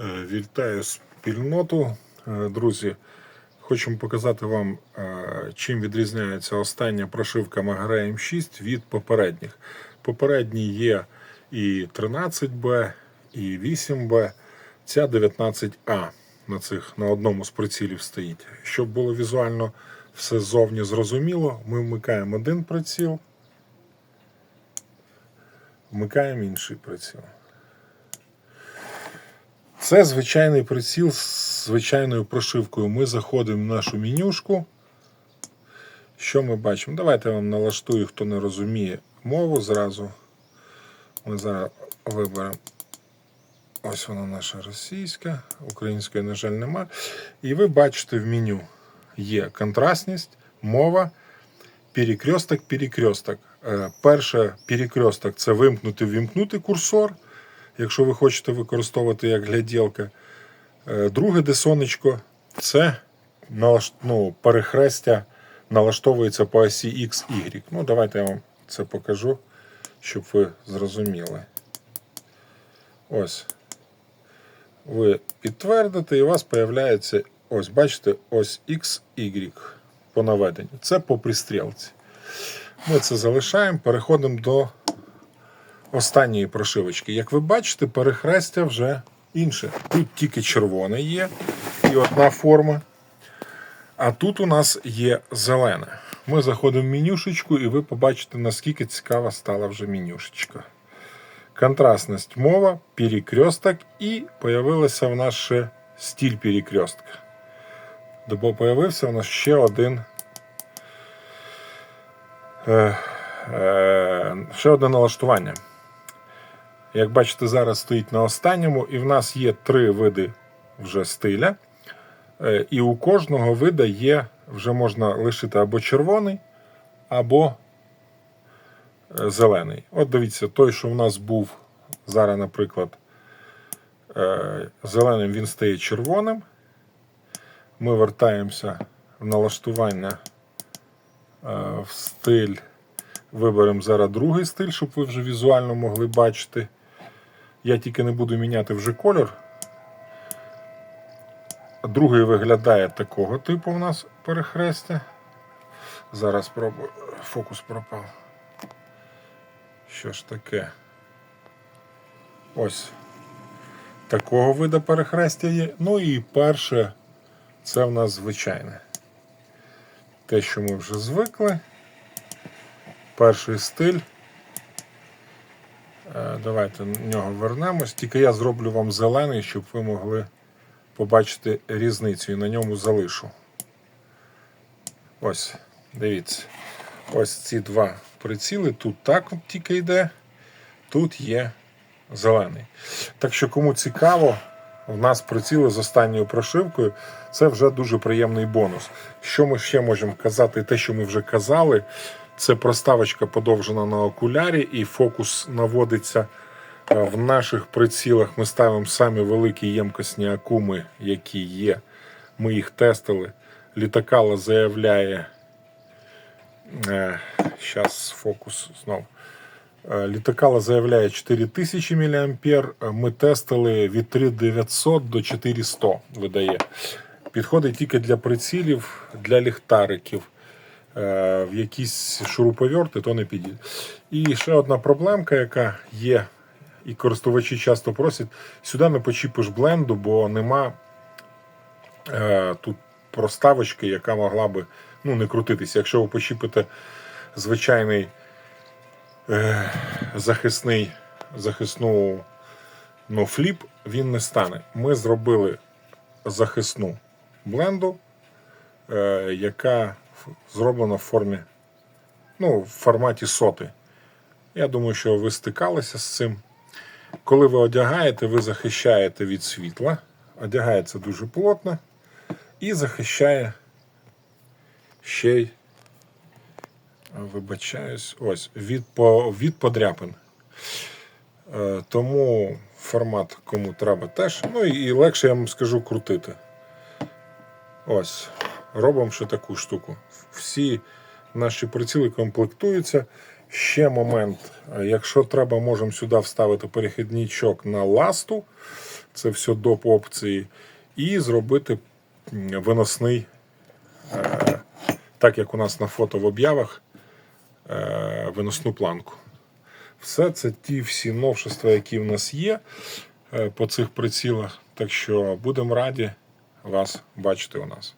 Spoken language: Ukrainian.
Е, Вітаю спільноту. Е, Друзі, хочемо показати вам, е, чим відрізняється остання прошивка Magara M6 від попередніх. Попередні є і 13B, і 8B, ця 19А на, цих, на одному з прицілів стоїть. Щоб було візуально все зовні зрозуміло, ми вмикаємо один приціл, вмикаємо інший приціл. Це звичайний приціл з звичайною прошивкою. Ми заходимо в нашу менюшку. Що ми бачимо? Давайте я вам налаштую, хто не розуміє мову зразу. Ми зараз виберемо. Ось вона наша російська, української, на жаль, нема. І ви бачите в меню є контрастність, мова, перекресток, перекресток. Е, Перше перекресток це вимкнути, вімкнути курсор якщо ви хочете використовувати як гляділка. Е, Друге, де сонечко, це ну, перехрестя налаштовується по осі X, Y. Ну, давайте я вам це покажу, щоб ви зрозуміли. Ось. Ви підтвердите, і у вас з'являється, ось, бачите, ось X, Y по наведенню. Це по пристрілці. Ми це залишаємо, переходимо до останньої прошивочки. Як ви бачите, перехрестя вже інше. Тут тільки червоне є і одна форма. А тут у нас є зелене. Ми заходимо в менюшечку, і ви побачите, наскільки цікава стала вже менюшечка. Контрастність мова, перекресток і появилася в нас ще стиль перекрестка. Бо появився у нас ще один. Е, е, ще одне налаштування. Як бачите, зараз стоїть на останньому, і в нас є три види вже стиля. Е, І у кожного вида є, вже можна лишити або червоний, або е, зелений. От дивіться, той, що в нас був зараз, наприклад, е, зеленим, він стає червоним. Ми вертаємося в налаштування в стиль. Виберемо зараз другий стиль, щоб ви вже візуально могли бачити. Я тільки не буду міняти вже кольор. Другий виглядає такого типу у нас перехрестя. Зараз спробую. Фокус пропав. Що ж таке? Ось. Такого вида перехрестя є. Ну і перше, це в нас звичайне. Те, що ми вже звикли. Перший стиль. Е, Давайте на нього вернемось. Тільки я зроблю вам зелений, щоб ви могли побачити різницю і на ньому залишу. Ось, дивіться. Ось ці два приціли. Тут так от тільки йде, тут є зелений. Так що, кому цікаво, в нас приціли з останньою прошивкою. Це вже дуже приємний бонус. Що ми ще можемо казати? Те, що ми вже казали, це проставочка подовжена на окулярі, і фокус наводиться е, в наших прицілах. Ми ставимо самі великі ємкосні акуми, які є. Ми їх тестили. Літакала заявляє. Зараз фокус знову. Е, Літакала заявляє 4000 мА. Ми тестили від 3900 до 4100 видає. Підходить тільки для прицілів, для ліхтариків. Е, В якісь шуруповерти, то не підійде. І ще одна проблемка, яка є, і користувачі часто просять: сюди не почіпиш бленду, бо нема е, тут проставочки, яка могла би ну, не крутитися. Якщо ви почіпите звичайний е, захисний, захисну ну, фліп, він не стане. Ми зробили захисну бленду, яка зроблена в формі, ну, в форматі соти. Я думаю, що ви стикалися з цим. Коли ви одягаєте, ви захищаєте від світла. Одягається дуже плотно і захищає ще й вибачаюсь, ось від, по, від подряпин. Е, тому формат кому треба теж. Ну і легше я вам скажу крутити. Ось. Робимо ще таку штуку. Всі наші приціли комплектуються. Ще момент. Якщо треба, можемо сюди вставити перехідничок на ласту. це все доп опції, і зробити виносний, е, так як у нас на фото в об'явах, е, виносну планку. Все це ті всі новшества, які в нас є е, по цих прицілах. Так що будемо раді вас бачити у нас.